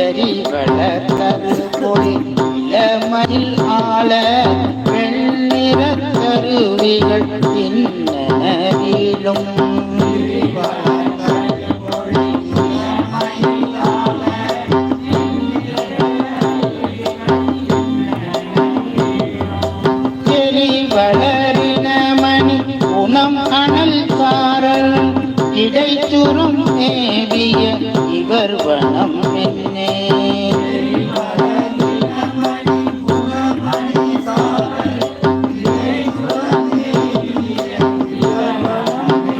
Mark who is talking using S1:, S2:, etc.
S1: எரி வளர் கருப்பொழி இளமயில் ஆள வெண்ணிற கருவிகள் இன்ன வளரின மணி குணம் அனல் சாரல் இடைச்சுரும் I'm Om Om Om Om Om